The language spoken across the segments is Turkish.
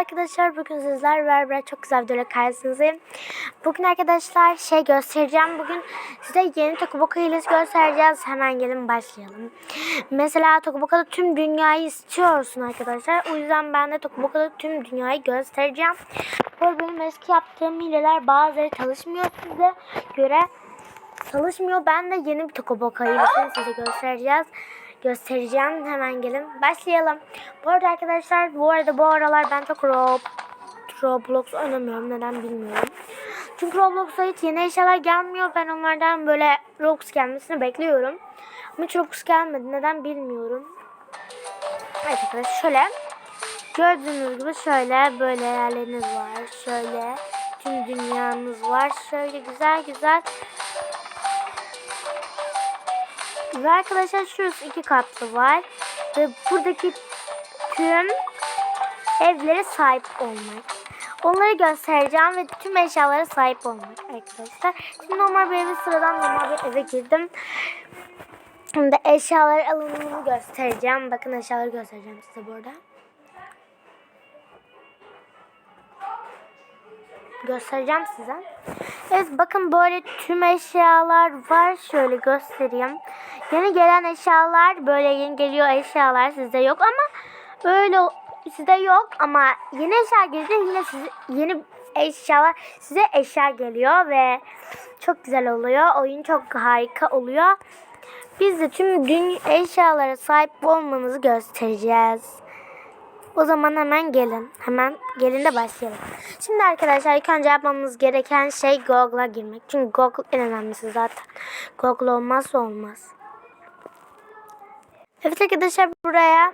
arkadaşlar. Bugün sizler beraber çok güzel bir karşınızdayım. Bugün arkadaşlar şey göstereceğim. Bugün size yeni Tokuboka hilesi göstereceğiz. Hemen gelin başlayalım. Mesela Tokuboka'da tüm dünyayı istiyorsun arkadaşlar. O yüzden ben de Tokuboka'da tüm dünyayı göstereceğim. Arada benim eski yaptığım hileler bazıları çalışmıyor size göre. Çalışmıyor. Ben de yeni bir Tokuboka hilesini size göstereceğiz göstereceğim. Hemen gelin. Başlayalım. Bu arada arkadaşlar bu arada bu aralar ben çok Rob, Roblox oynamıyorum. Neden bilmiyorum. Çünkü Roblox'a hiç yeni eşyalar gelmiyor. Ben onlardan böyle Robux gelmesini bekliyorum. Ama hiç Robux gelmedi. Neden bilmiyorum. Evet arkadaşlar şöyle. Gördüğünüz gibi şöyle böyle yerleriniz var. Şöyle tüm dünyanız var. Şöyle güzel güzel ve arkadaşlar şurası iki katlı var. Ve buradaki tüm evlere sahip olmak. Onları göstereceğim ve tüm eşyalara sahip olmak arkadaşlar. Şimdi normal bir eve sıradan normal bir eve girdim. Şimdi eşyalar alınımını göstereceğim. Bakın eşyaları göstereceğim size burada. Göstereceğim size. Evet bakın böyle tüm eşyalar var. Şöyle göstereyim. Yeni gelen eşyalar böyle yeni geliyor eşyalar sizde yok ama öyle sizde yok ama yeni eşya gelince yine size, yeni eşyalar size eşya geliyor ve çok güzel oluyor. Oyun çok harika oluyor. Biz de tüm dün eşyalara sahip olmanızı göstereceğiz. O zaman hemen gelin. Hemen gelin de başlayalım. Şimdi arkadaşlar ilk önce yapmamız gereken şey Google'a girmek. Çünkü Google en önemlisi zaten. Google olmazsa olmaz. Evet arkadaşlar buraya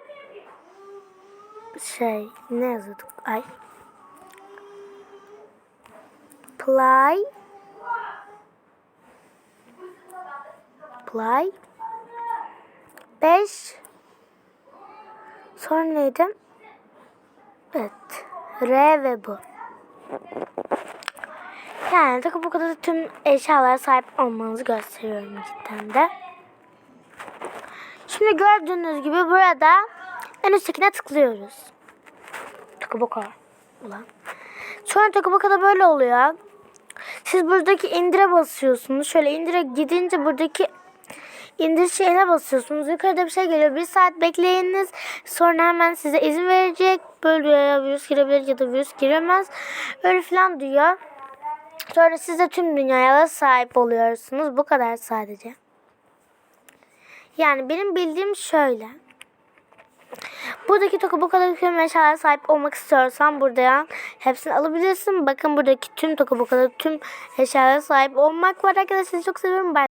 şey ne yazıyorduk? Ay. Play Play 5 Sonra neydi? Evet. R ve bu. Yani takı bu kadar tüm eşyalara sahip olmanızı gösteriyorum cidden de. Şimdi gördüğünüz gibi burada en üsttekine tıklıyoruz. Takıboka ulan. Sonra Takaboka'da böyle oluyor. Siz buradaki indire basıyorsunuz. Şöyle indire gidince buradaki indir şeyine basıyorsunuz. Yukarıda bir şey geliyor. Bir saat bekleyiniz. Sonra hemen size izin verecek. Böyle ya virüs girebilir ya da virüs giremez. Öyle falan diyor. Sonra siz de tüm dünyaya sahip oluyorsunuz. Bu kadar sadece. Yani benim bildiğim şöyle. Buradaki toku bu kadar tüm eşyalara sahip olmak istiyorsan burada hepsini alabilirsin. Bakın buradaki tüm toku bu kadar tüm eşyalara sahip olmak var arkadaşlar. Sizi çok seviyorum. Bye.